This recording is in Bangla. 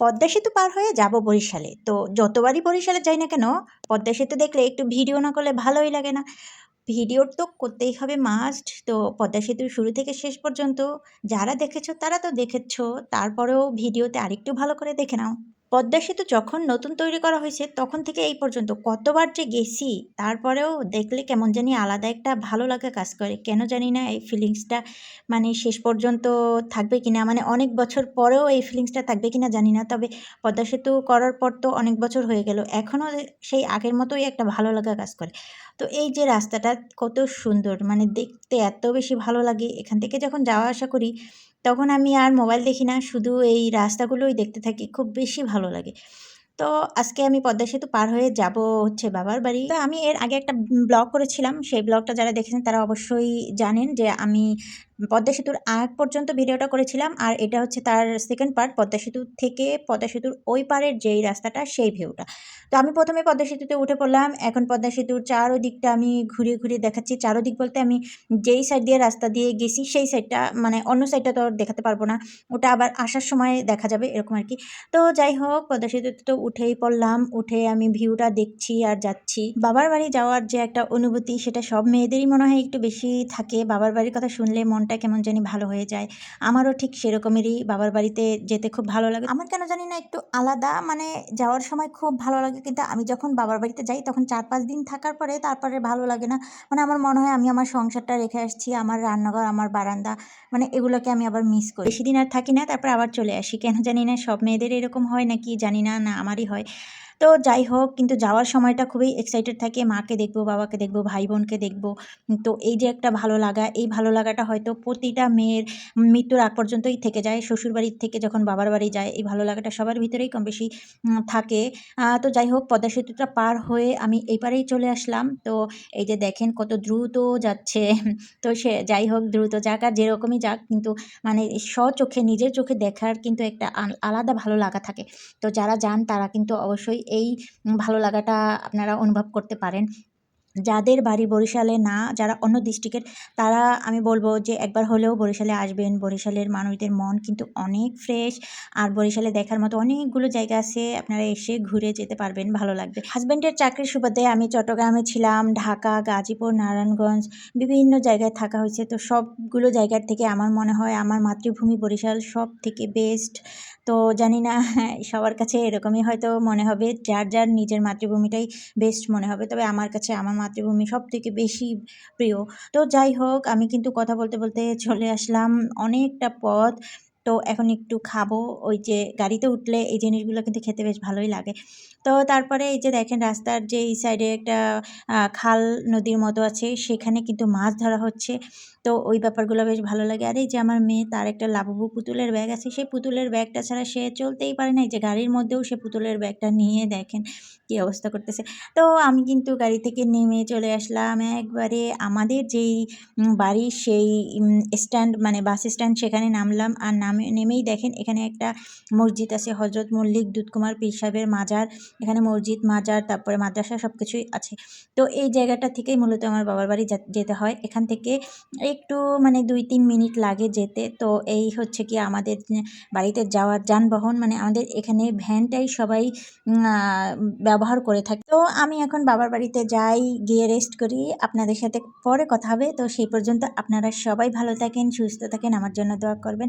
পদ্মা সেতু পার হয়ে যাব বরিশালে। তো যতবারই বরিশালে যাই না কেন, পদ্মা সেতু দেখলে একটু ভিডিও না করলে ভালোই লাগে না। ভিডিও তো করতেই হবে মাস্ট তো পদ্মা সেতুর শুরু থেকে শেষ পর্যন্ত যারা দেখেছ তারা তো দেখেছ, তারপরেও ভিডিওতে আরেকটু ভালো করে দেখে নাও। পদ্মা সেতু যখন নতুন তৈরি করা হয়েছে, তখন থেকে এই পর্যন্ত কতবার যে গেছি, তারপরেও দেখলে কেমন জানি আলাদা একটা ভালো লাগা কাজ করে। কেন জানি না এই ফিলিংসটা মানে শেষ পর্যন্ত থাকবে কিনা মানে অনেক বছর পরেও এই ফিলিংসটা থাকবে কিনা জানি না, তবে পদ্মা সেতু করার পর তো অনেক বছর হয়ে গেল, এখনও সেই আগের মতোই একটা ভালো লাগা কাজ করে। তো এই যে রাস্তাটা কত সুন্দর মানে দেখতে এত বেশি ভালো লাগে, এখান থেকে যখন যাওয়া আসা করি তখন আমি আর মোবাইল দেখি না, শুধু এই রাস্তাগুলোই দেখতে থাকি, খুব বেশি ভালো লাগে। তো আজকে আমি পদ্মা সেতু পার হয়ে যাব হচ্ছে বাবার বাড়ি। তো আমি এর আগে একটা ব্লগ করেছিলাম, সেই ব্লগটা যারা দেখেছেন তারা অবশ্যই জানেন যে আমি পদ্মা সেতুর আগ পর্যন্ত ভিডিওটা করেছিলাম, আর এটা হচ্ছে তার সেকেন্ড পার্ট পদ্মা সেতু থেকে পদ্মা সেতুর ওই পারের যেই রাস্তাটা, সেই ভিউটা তো আমি প্রথমে পদ্মা সেতুতে উঠে পড়লাম, এখন পদ্মা সেতুর চারোদিকটা আমি ঘুরিয়ে ঘুরিয়ে দেখাচ্ছি। চারোদিক বলতে আমি যেই সাইড দিয়ে রাস্তা দিয়ে গেছি, সেই সাইডটা মানে অন্য সাইডটা তো আর দেখাতে পারব না। ওটা আবার আসার সময় দেখা যাবে, এরকম আর কি। তো যাই হোক, পদ্মা সেতুতে তো উঠেই পড়লাম, উঠে আমি ভিউটা দেখছি আর যাচ্ছি। বাবার বাড়ি যাওয়ার যে একটা অনুভূতি, সেটা সব মেয়েদেরই মনে হয় একটু বেশি থাকে। বাবার বাড়ির কথা শুনলে মনটা কেমন জানি ভালো হয়ে যায়। আমারও ঠিক সেরকমেরই বাবার বাড়িতে যেতে খুব ভালো লাগে। আমার কেন জানি না একটু আলাদা মানে যাওয়ার সময় খুব ভালো লাগে। কিন্তু আমি যখন বাবার বাড়িতে যাই, তখন চার পাঁচ দিন থাকার পরে তারপরে ভালো লাগে না। মানে আমার মনে হয় আমি আমার সংসারটা রেখে আসছি, আমার রান্নাঘর, আমার বারান্দা মানে এগুলোকে আমি আবার মিস করি। বেশি দিন আর থাকি না, তারপর আবার চলে আসি। কেন জানি না, সব মেয়েদের এরকম হয় নাকি জানি না না আমারই হয়। তো যাই হোক, কিন্তু যাওয়ার সময়টা খুবই এক্সাইটেড থাকে। মাকে দেখব, বাবাকে দেখব ভাই বোনকে দেখব। তো এই যে একটা ভালো লাগা, এই ভালো লাগাটা হয়তো প্রতিটা মেয়ের মৃত্যুর আগ পর্যন্তই থেকে যায়। শ্বশুরবাড়ির থেকে যখন বাবার বাড়ি যায়, এই ভালো লাগাটা সবার ভিতরেই কম বেশি থাকে। তো যাই হোক, পদ্মা সেতুটা পার হয়ে আমি এই পারেই চলে আসলাম। তো এই যে দেখেন কত দ্রুত যাচ্ছে। তো সে, যাই হোক, দ্রুত যাক আর যেরকমই যাক, কিন্তু মানে স্বচোখে, নিজের চোখে দেখার কিন্তু একটা আলাদা ভালো লাগা থাকে। তো যারা যান, তারা কিন্তু অবশ্যই এই ভালো লাগাটা আপনারা অনুভব করতে পারেন। যাদের বাড়ি বরিশালে না, যারা অন্য ডিস্ট্রিক্টের তারা আমি বলব যে একবার হলেও বরিশালে আসবেন। বরিশালের মানুষদের মন কিন্তু অনেক ফ্রেশ আর বরিশালে দেখার মতো অনেকগুলো জায়গা আছে। আপনারা এসে ঘুরে যেতে পারবেন, ভালো লাগবে। হাজব্যান্ডের চাকরির সুবাদে আমি চট্টগ্রামে ছিলাম, ঢাকা, গাজীপুর, নারায়ণগঞ্জ বিভিন্ন জায়গায় থাকা হয়েছে। তো সবগুলো জায়গার থেকে আমার মনে হয় আমার মাতৃভূমি বরিশাল সব থেকে বেস্ট তো জানি না, সবার কাছে এরকমই হয়তো মনে হবে, যার যার নিজের মাতৃভূমিটাই বেস্ট মনে হবে। তবে আমার কাছে আমার মাতৃভূমি সব থেকে বেশি প্রিয়। তো যাই হোক, আমি কিন্তু কথা বলতে বলতে চলে আসলাম অনেকটা পথ। তো এখন একটু খাব। ওই যে গাড়িতে উঠলে এই জিনিসগুলো কিন্তু খেতে বেশ ভালোই লাগে। তো তারপরে এই যে দেখেন রাস্তার যে এই সাইডে একটা খাল নদীর মতো আছে, সেখানে কিন্তু মাছ ধরা হচ্ছে। তো ওই ব্যাপারগুলো বেশ ভালো লাগে। আর এই যে আমার মেয়ে, তার একটা লাবুবু পুতুলের ব্যাগ আছে। সেই পুতুলের ব্যাগটা ছাড়া সে চলতেই পারে না। এই যে গাড়ির মধ্যেও সে পুতুলের ব্যাগটা নিয়ে দেখেন কী অবস্থা করতেছে। তো আমি কিন্তু গাড়ি থেকে নেমে চলে আসলাম। একবারে আমাদের যেই বাড়ির সেই স্ট্যান্ড মানে বাস স্ট্যান্ড সেখানে নামলাম। আর নামে নেমেই দেখেন এখানে একটা মসজিদ আছে হজরত মল্লিক দুধকুমার পীর সাহেবের মাজার। এখানে মসজিদ, মাজার, তারপরে মাদ্রাসা সব কিছুই আছে। তো এই জায়গাটা থেকেই মূলত আমার বাবার বাড়ি যেতে হয়। এখান থেকে একটু মানে দুই তিন মিনিট লাগে যেতে। তো এই হচ্ছে কি আমাদের বাড়িতে যাওয়ার যানবাহন মানে আমাদের এখানে ভ্যানটাই সবাই ব্যবহার করে থাকে। তো আমি এখন বাবার বাড়িতে যাই, গিয়ে রেস্ট করি। আপনাদের সাথে পরে কথা হবে। তো সেই পর্যন্ত আপনারা সবাই ভালো থাকেন, সুস্থ থাকেন। আমার জন্য দোয়া করবেন।